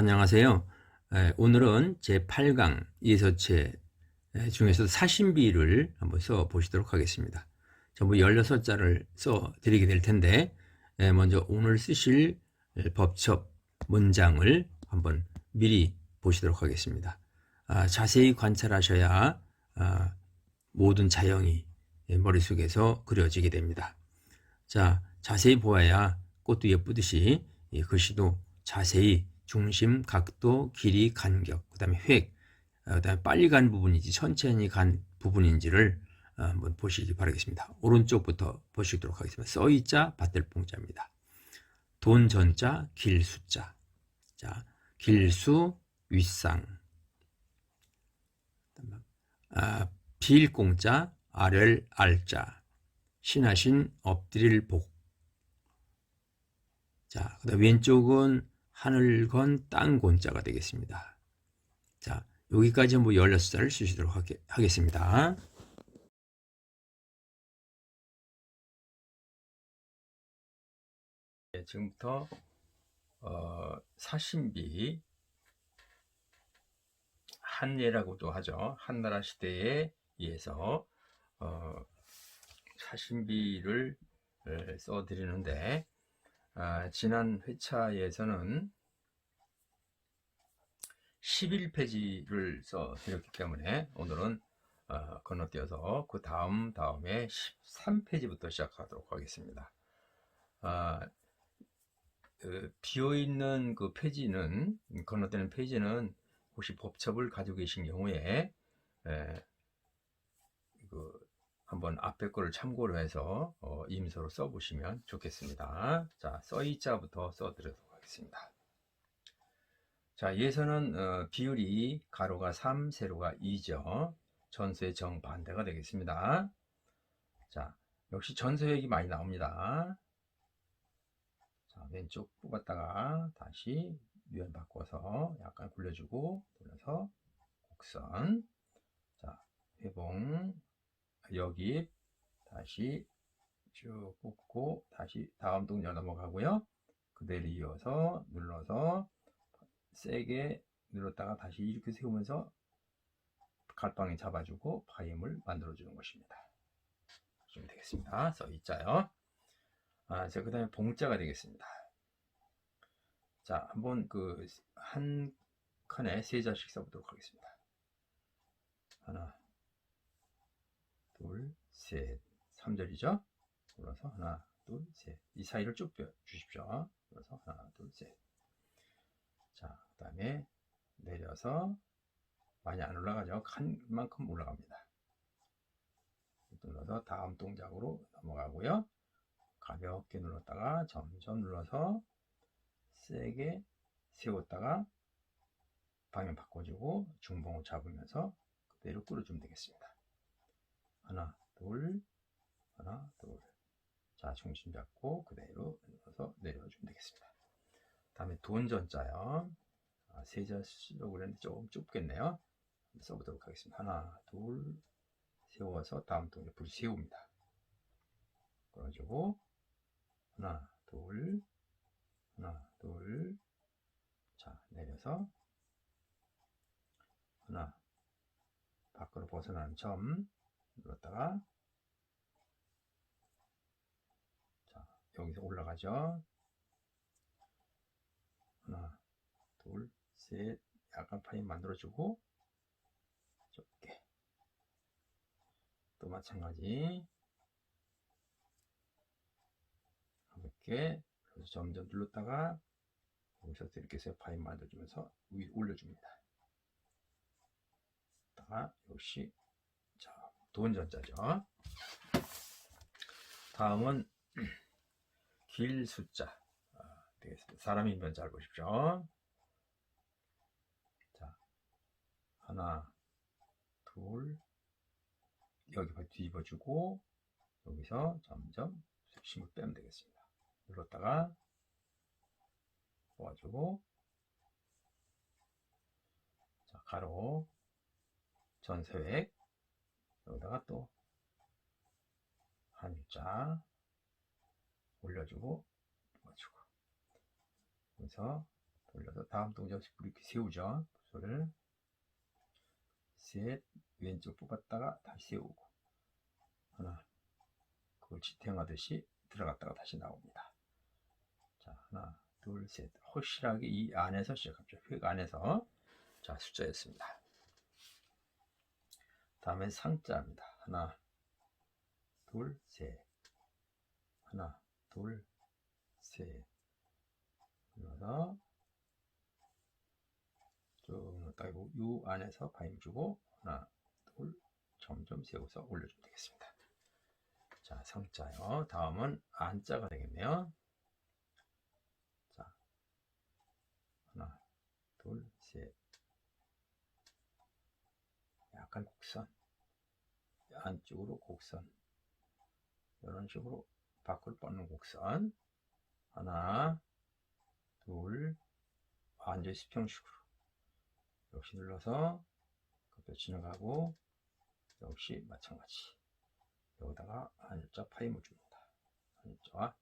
안녕하세요. 에, 오늘은 제8강 예서체 중에서도 사신비를 한번 써 보시도록 하겠습니다. 전부 16자를 써 드리게 될 텐데, 에, 먼저 오늘 쓰실 에, 법첩 문장을 한번 미리 보시도록 하겠습니다. 아, 자세히 관찰하셔야 아, 모든 자형이 예, 머릿속에서 그려지게 됩니다. 자, 자세히 보아야 꽃도 예쁘듯이 이 글씨도 자세히 중심, 각도, 길이, 간격, 그 다음에 획, 그 다음에 빨리 간 부분인지 천천히 간 부분인지를 어, 한번 보시기 바라겠습니다. 오른쪽부터 보시도록 하겠습니다. 써이자, 밭들뽕자입니다. 돈 전자, 길 숫자. 자, 길수, 윗상. 아, 빌 공자, 아렐 알자. 신하신 엎드릴 복. 자, 그 다음 왼쪽은 하늘 건 땅 곤자가 되겠습니다. 자, 여기까지 뭐 16자를 쓰시도록 하겠습니다. 네, 지금부터 어, 사신비 한예라고도 하죠. 한나라 시대에 의해서 어, 사신비를 써드리는데 아, 지난 회차에서는 11페이지를 써드렸기 때문에 오늘은 어, 건너뛰어서 그 다음 다음에 13페이지부터 시작하도록 하겠습니다. 아, 그 비어있는 그 페이지는 건너뛰는 페이지는 혹시 법첩을 가지고 계신 경우에 에, 그 한번 앞에 거를 참고로 해서 어, 임서로 써보시면 좋겠습니다. 자, 써이자부터 써드리도록 하겠습니다. 자, 예서는 어, 비율이 가로가 3, 세로가 2죠. 전수의 정반대가 되겠습니다. 자, 역시 전서역이 많이 나옵니다. 자, 왼쪽 뽑았다가 다시 유연 바꿔서 약간 굴려주고 돌려서 곡선 자, 회봉 여기 다시 쭉 뽑고 다시 다음 동작 넘어가고요. 그대로 이어서 눌러서 세게 눌렀다가 다시 이렇게 세우면서 갈방에 잡아주고 파임을 만들어주는 것입니다. 좀 되겠습니다. 써 있자요. 아, 자, 그 다음에 봉자가 되겠습니다. 자, 한번 그 한 칸에 세 자씩 써보도록 하겠습니다. 하나, 둘, 셋. 3절이죠? 그래서 하나, 둘, 셋. 이 사이를 쭉 주십시오. 그래서 하나, 둘, 셋. 자, 그 다음에 내려서 많이 안 올라가죠? 칸만큼 올라갑니다. 눌러서 다음 동작으로 넘어가고요. 가볍게 눌렀다가 점점 눌러서 세게 세웠다가 방향 바꿔주고 중봉을 잡으면서 그대로 끌어주면 되겠습니다. 하나, 둘, 하나, 둘. 자, 중심 잡고 그대로 눌러서 내려주면 되겠습니다. 다음에 돈전자요. 아, 세자 쓰려고 그랬는데 조금 좁겠네요. 써보도록 하겠습니다. 하나, 둘, 세워서 다음 동작 불 세웁니다. 끌어주고 하나, 둘, 하나, 둘. 자, 내려서 하나, 밖으로 벗어나는 점 눌렀다가. 자 여기서 올라가죠. 하나 둘셋. 약간 파인 만들어주고 좁게. 또 마찬가지. 가볍게 점점 눌렀다가 여기서 이렇게 해서 파인 만들어주면서 위 올려줍니다. 다가 역시 돈전자죠. 다음은 길 숫자 아, 되겠습니다. 사람 이면 잘 보십시오. 자, 하나, 둘, 여기 뒤집어주고 여기서 점점 힘을 빼면 되겠습니다. 눌렀다가 뽑아주고 자, 가로 전세획 여기다가 또 한자 올려주고 뽑아주고 그래서 돌려서 다음 동작 없이 이렇게 세우죠. 부소를 셋 왼쪽 뽑았다가 다시 세우고 하나 그걸 지탱하듯이 들어갔다가 다시 나옵니다. 자 하나 둘셋 확실하게 이 안에서 시작합니다. 획 안에서 자 숫자였습니다. 다음엔 상자입니다. 하나 둘 셋 하나 둘 셋 눌러서 쭉 넣었다가 요, 요 안에서 바임 주고 하나 둘 점점 세워서 올려주면 되겠습니다. 자 상자요. 다음은 안자가 되겠네요. 자 하나 둘 셋 약간 곡선 안쪽으로 곡선 이런 식으로 밖을 뻗는 곡선. 하나 둘 완전 수평식으로. 역시 눌러서 그옆에 지나가고 역시 마찬가지. 여기다가 한자 파임을 줍니다. 한자.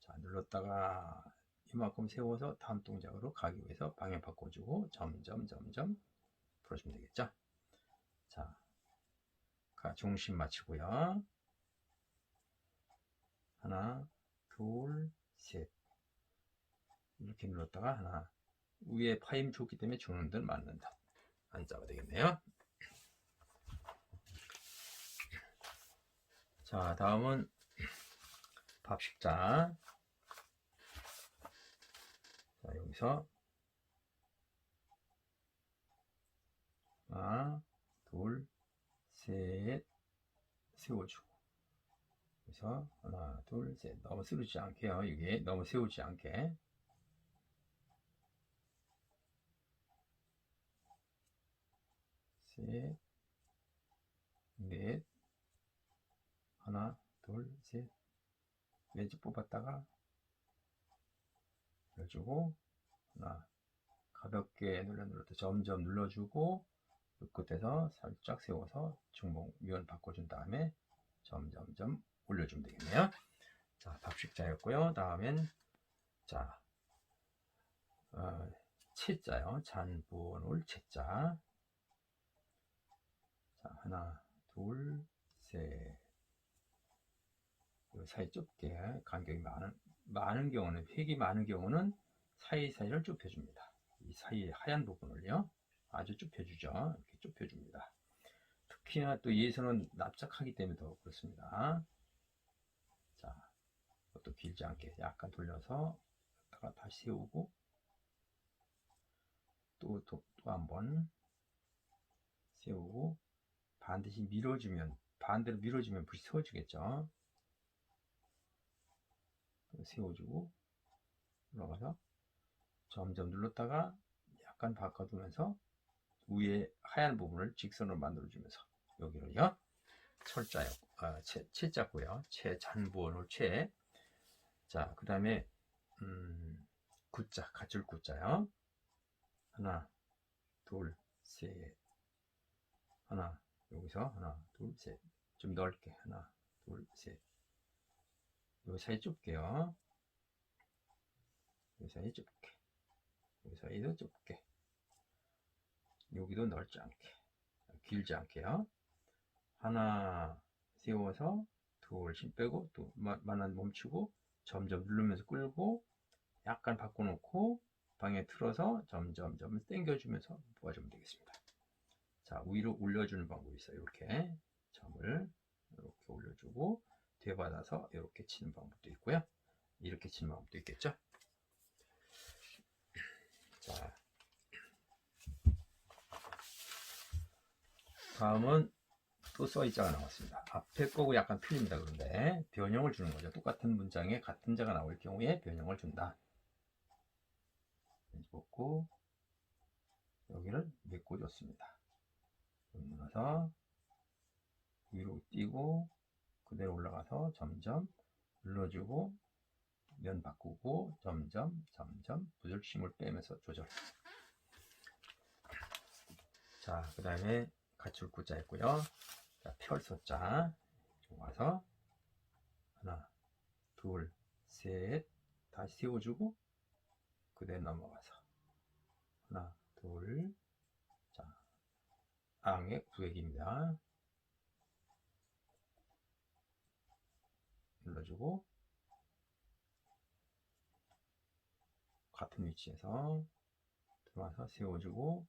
자 눌렀다가 이만큼 세워서 다음 동작으로 가기 위해서 방향 바꿔주고 점점 점점 풀어주면 되겠죠 자 가- 중심 맞추고요. 하나 둘 셋. 이렇게 눌렀다가 하나 위에 파임 줬기 때문에 주는 듯 맞는 듯 안자가 되겠네요. 자 다음은 밥 식자 자 여기서 하나 둘 셋 세워주고. 그래서 하나 둘 셋. 너무 쓰러지지 않게요 이게 너무 세우지 않게. 셋, 넷, 하나, 둘, 셋, 왼쪽 뽑았다가 눌러주고 하나. 가볍게 눌러 눌러도 점점 눌러주고 그 끝에서 살짝 세워서 중봉 면 바꿔준 다음에 점점점 올려주면 되겠네요. 자, 밥식자였고요. 다음엔 자, 어, 채자요. 잔본올 채자. 자, 하나, 둘, 셋. 요 사이 좁게 간격이 많은, 많은 경우는, 획이 많은 경우는 사이사이를 좁혀줍니다. 이 사이 하얀 부분을요. 아주 좁혀주죠. 이렇게 좁혀줍니다. 특히나 또 예선은 납작하기 때문에 더 그렇습니다. 자, 이것도 길지 않게 약간 돌려서 다가 다시 세우고 또 또 한번 세우고 반드시 밀어주면 반대로 밀어주면 불이 세워지겠죠. 또 세워주고 올라가서 점점 눌렀다가 약간 바꿔주면서 위에 하얀 부분을 직선으로 만들어주면서 여기를요. 철자요. 아, 채, 채자고요. 채 잔부원을 채자그 다음에 음, 구자 가줄 구자요. 하나 둘셋. 하나 여기서 하나 둘셋좀 넓게. 하나 둘셋요 사이 좁게요. 요 사이 좁게. 요 사이도 좁게 여기도 넓지 않게 길지 않게요. 하나 세워서 둘 힘 빼고 또 만한 멈추고 점점 누르면서 끌고 약간 바꿔놓고 방에 틀어서 점점 점 당겨주면서 모아주면 되겠습니다. 자 위로 올려주는 방법이 있어요. 이렇게 점을 이렇게 올려주고 되받아서 이렇게 치는 방법도 있고요. 이렇게 치는 방법도 있겠죠? 자 다음은 또 써있자가 나왔습니다. 앞에 거고 약간 틀립니다. 그런데 변형을 주는 거죠. 똑같은 문장에 같은 자가 나올 경우에 변형을 준다. 뽑고 여기를 메꿔줬습니다. 눌러서 위로 띄고 그대로 올라가서 점점 눌러주고 면 바꾸고 점점 점점 부절심을 빼면서 조절. 자, 그 다음에 가출 구자 했고요. 자, 펼소자 와서 하나, 둘, 셋 다시 세워주고 그대로 넘어가서 하나, 둘. 자, 앙의 구획입니다. 눌러주고 같은 위치에서 들어와서 세워주고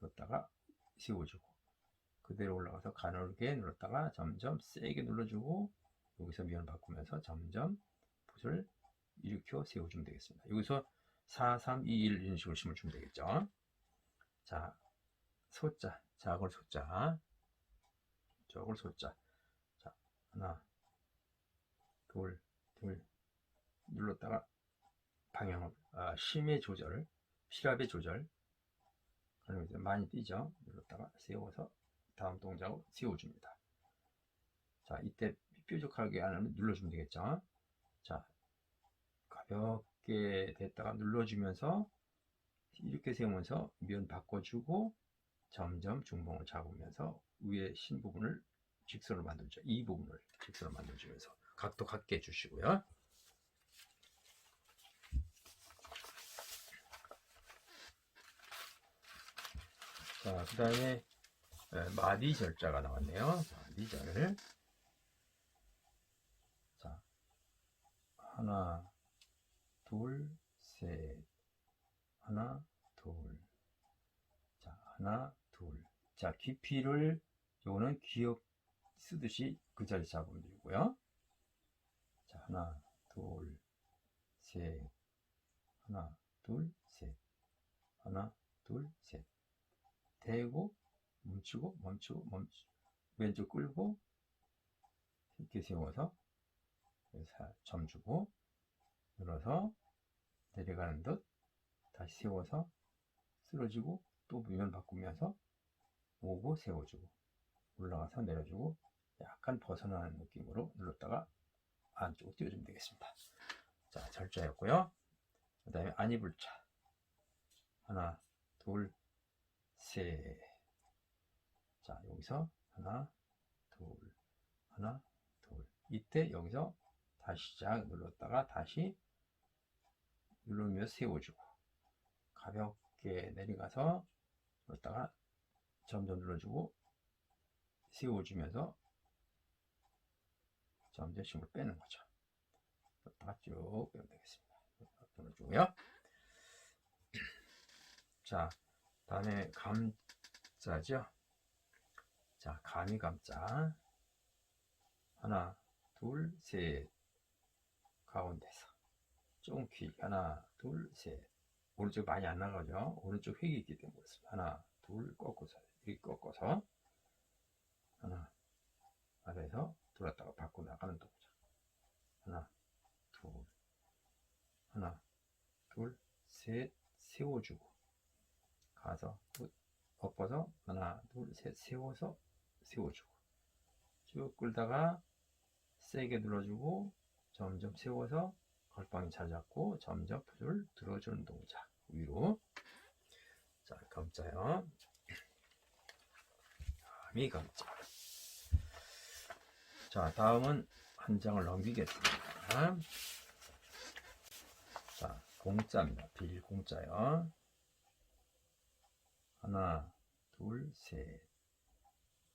눌렀다가 세워주고 그대로 올라가서 가늘게 눌렀다가 점점 세게 눌러주고 여기서 미연을 바꾸면서 점점 붓을 일으켜 세워주면 되겠습니다. 여기서 4, 3, 2, 1 이런 식으로 심어주면 되겠죠. 자, 소자, 작을 소자, 저걸 소자. 자, 하나, 둘, 둘, 눌렀다가 방향을, 아, 심의 조절, 시랍의 조절. 그러면 이제 많이 뛰죠. 눌렀다가 세워서 다음 동작으로 세워줍니다. 자, 이때 뾰족하게 안 하면 눌러주면 되겠죠. 자, 가볍게 됐다가 눌러주면서 이렇게 세우면서 면 바꿔주고 점점 중봉을 잡으면서 위에 신 부분을 직선으로 만들죠. 이 부분을 직선으로 만들어주면서 각도 같게 해주시고요. 자, 그 다음에 마디 절자가 나왔네요. 마디 절. 자, 하나, 둘, 셋. 하나, 둘. 자, 하나, 둘. 자, 깊이를, 요거는 기억 쓰듯이 그 자리 잡으면 되고요. 자, 하나, 둘, 셋. 하나, 둘, 셋. 하나, 둘, 셋. 대고, 멈추고, 멈추고, 멈추고. 왼쪽 끌고, 이렇게 세워서, 점 주고, 눌러서, 내려가는 듯, 다시 세워서, 쓰러지고, 또면 바꾸면서, 오고, 세워주고, 올라가서 내려주고, 약간 벗어나는 느낌으로 눌렀다가, 안쪽으로 띄워주면 되겠습니다. 자, 절자였고요. 그 다음에 안이불자. 하나, 둘, 셋. 자, 여기서 하나, 둘, 하나, 둘. 이때 여기서 다시 시작 눌렀다가 다시 누르며 세워주고 가볍게 내려가서 눌렀다가 점점 눌러주고 세워주면서 점점 힘을 빼는 거죠. 눌렀다가 쭉 빼면 되겠습니다. 눌러주고요. 자, 다음에 감자죠. 자, 감이 감자. 하나, 둘, 셋. 가운데서. 조금 길게. 하나, 둘, 셋. 오른쪽 많이 안 나가죠? 오른쪽 획이 있기 때문에 그렇습니다. 하나, 둘, 꺾어서. 이렇게 꺾어서. 하나, 아래에서 들었다가 밖으로 나가는 동작. 하나, 둘. 하나, 둘, 셋. 세워주고. 가서 엎어서 하나 둘 셋 세워서 세워주고 쭉 끌다가 세게 눌러주고 점점 세워서 걸방이 잘 잡고 점점 붓을 들어주는 동작 위로. 자 감자요. 감이 감자. 자 다음은 한 장을 넘기겠습니다. 자 공짜입니다. 빌 공짜요. 하나, 둘, 셋.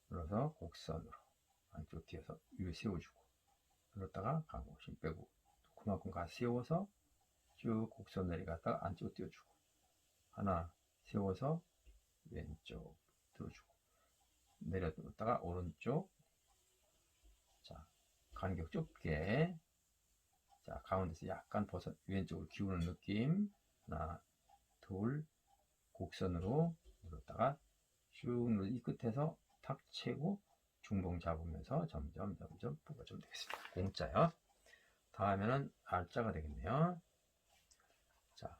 눌러서 곡선으로 안쪽 뒤에서 위로 세워주고 눌렀다가 가고 힘 빼고. 그만큼 가 세워서 쭉 곡선 내려갔다가 안쪽 띄워주고 하나 세워서 왼쪽 들어주고 내려뒀다가 오른쪽. 자 간격 좁게. 자 가운데서 약간 벗어 왼쪽으로 기우는 느낌. 하나 둘 곡선으로 눌렀다가 쭉이 끝에서 탁 채고 중봉 잡으면서 점점 점점 뽑아주면 되겠습니다. 공짜요. 다음에는 R자가 되겠네요. 자,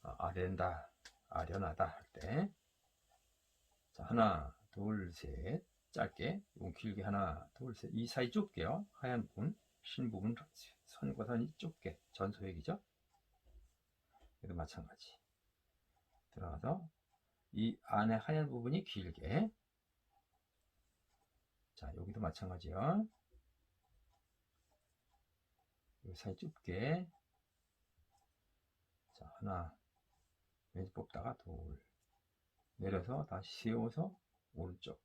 아련다, 아련하다 할 때. 자, 하나, 둘, 셋. 짧게, 길게 하나, 둘, 셋. 이 사이 좁게요. 하얀 부분, 흰 부분, 선과 선이 좁게. 전소획이죠. 얘도 마찬가지. 들어가서 이 안에 하얀 부분이 길게 자 여기도 마찬가지요 이 사이 좁게 자 하나 왼쪽 뽑다가 돌 내려서 다시 세워서 오른쪽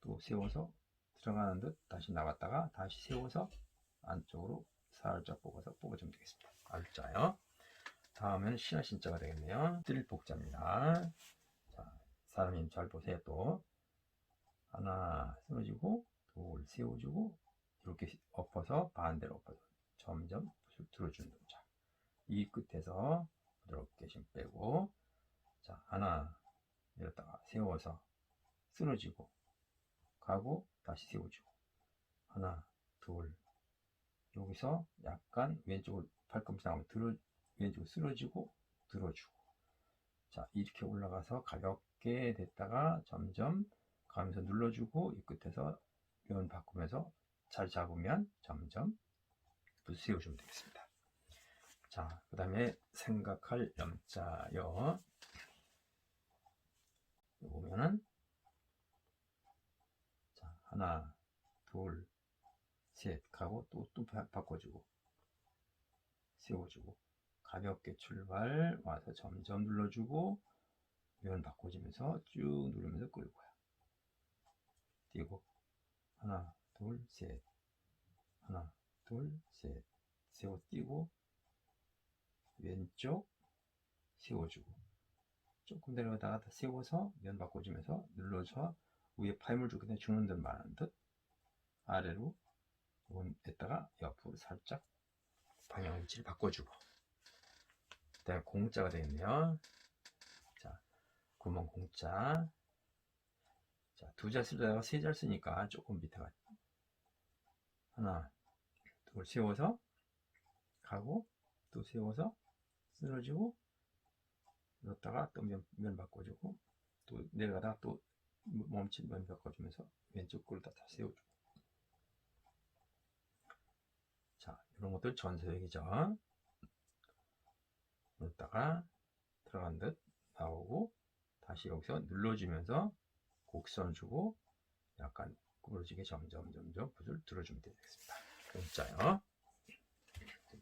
또 세워서 들어가는 듯 다시 나갔다가 다시 세워서 안쪽으로 살짝 뽑아서 뽑아주면 되겠습니다. 알자요. 다음은 신화 신자가 되겠네요. 뜰 복자입니다. 자, 사람님 잘 보세요. 또 하나 쓰러지고 돌 세워주고 이렇게 엎어서 반대로 엎어서 점점 들어주는 동작. 이 끝에서 부드럽게 힘 빼고 자 하나 내렸다가 세워서 쓰러지고 가고 다시 세워주고 하나 둘 여기서 약간 왼쪽으로 팔꿈치 나가면 들어 왼쪽으로 쓰러지고 들어주고 자 이렇게 올라가서 가볍게 됐다가 점점 가면서 눌러주고 이 끝에서 면 바꾸면서 잘 잡으면 점점 세워주면 되겠습니다. 자, 그 다음에 생각할 염자요. 보면은, 자, 하나, 둘, 셋, 가고 또, 또 바- 바꿔주고, 세워주고, 가볍게 출발, 와서 점점 눌러주고, 면 바꿔주면서 쭉 누르면서 끌고요. 뛰고, 하나, 둘, 셋, 하나, 둘, 셋, 세워 뛰고, 왼쪽 세워주고 조금 내려가다가 다 세워서 면 바꿔주면서 눌러서 위에 파임을 주게 되면 주는 듯 마는 듯 아래로 했다가 옆으로 살짝 방향 위치를 바꿔주고 그다음에 공자가 되겠네요. 자 구멍 공자 자두 자 쓰다가 세자 쓰니까 조금 밑에 가 하나 둘 세워서 가고 또 세워서 쓰러지고 넣었다가 또 면, 면 바꿔주고 또 내려가다가 또 멈춘 면 바꿔주면서 왼쪽 걸다 다 세워주고. 자 이런 것들 전서역이죠 넣었다가 들어간 듯 나오고 다시 여기서 눌러주면서 곡선 주고 약간 구부러지게 점점 점점 붓을 들어주면 되겠습니다 공짜요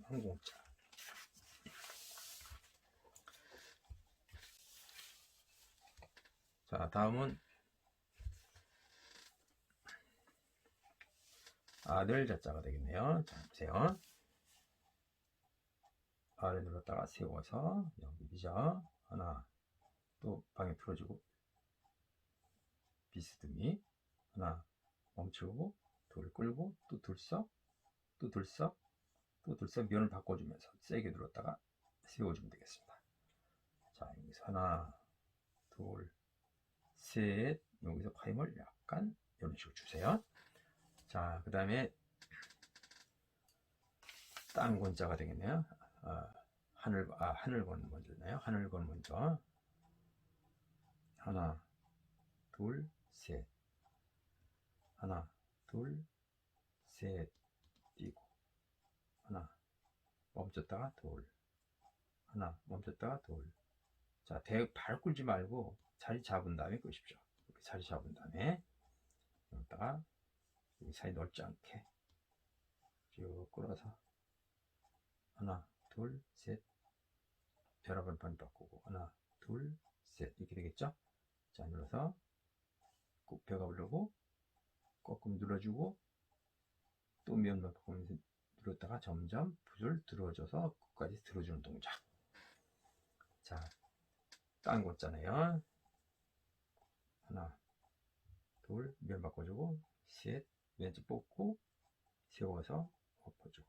항공자 자, 다음은 아들 자자가 되겠네요. 자, 보세요. 아래 눌렀다가 세워서 여기죠. 하나, 또 방에 풀어주고 비스듬히 하나 멈추고 돌 끌고 또 들썩 또 들썩 또 들썩 면을 바꿔주면서 세게 눌렀다가 세워주면 되겠습니다. 자, 여기서 하나, 둘, 셋. 여기서 파임을 약간 이런 식으로 주세요. 자 그 다음에 땅 권자가 되겠네요. 아, 하늘 아 하늘권 먼저네요? 하늘권 먼저. 하나 둘 셋. 하나 둘 셋. 뛰고. 하나 멈췄다가 돌. 하나 멈췄다가 돌자 대발 굴지 말고 자리 잡은 다음에 끄십시오. 이렇게 자리 잡은 다음에 여기다가 여기 사이 넓지 않게 쭉 끌어서 하나, 둘, 셋. 번반 바꾸고 하나, 둘, 셋. 이렇게 되겠죠? 자 눌러서 꾹 펴가 보려고 꺾음 눌러주고 또 면만 바꾸면서 눌렀다가 점점 붓을 들어줘서 끝까지 들어주는 동작. 자, 딴 거잖아요. 하나, 둘, 면 바꿔주고, 셋, 왼쪽 뽑고, 세워서 엎어주고,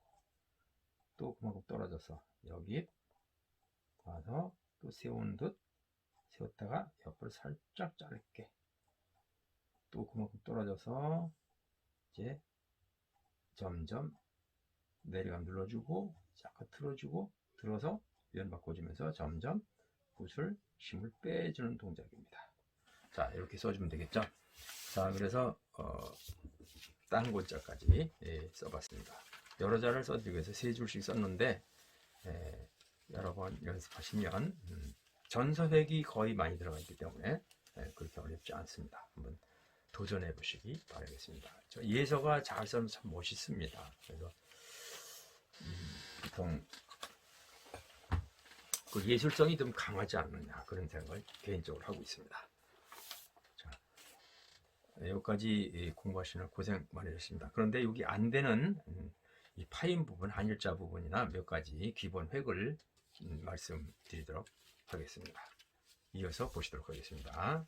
또 그만큼 떨어져서 여기 와서 또 세운 듯 세웠다가 옆으로 살짝 짧게 또 그만큼 떨어져서 이제 점점 내려가 눌러주고 약간 틀어주고 들어서 면 바꿔주면서 점점 붓을 힘을 빼주는 동작입니다. 자 이렇게 써주면 되겠죠? 자 그래서 어, 딴 골자까지 예, 써봤습니다. 여러 자를 써드리기 위해서 세 줄씩 썼는데 예, 여러 번 연습하시면 음, 전서획이 거의 많이 들어가 있기 때문에 예, 그렇게 어렵지 않습니다. 한번 도전해 보시기 바라겠습니다 저 예서가 잘 써면 참 멋있습니다 그래서 음, 보통 그 예술성이 좀 강하지 않느냐 그런 생각을 개인적으로 하고 있습니다. 자, 네, 여기까지 이 공부하시는 고생 많으셨습니다. 그런데 여기 안 되는 음, 이 파인 부분, 한일자 부분이나 몇 가지 기본 획을 음, 말씀드리도록 하겠습니다. 이어서 보시도록 하겠습니다.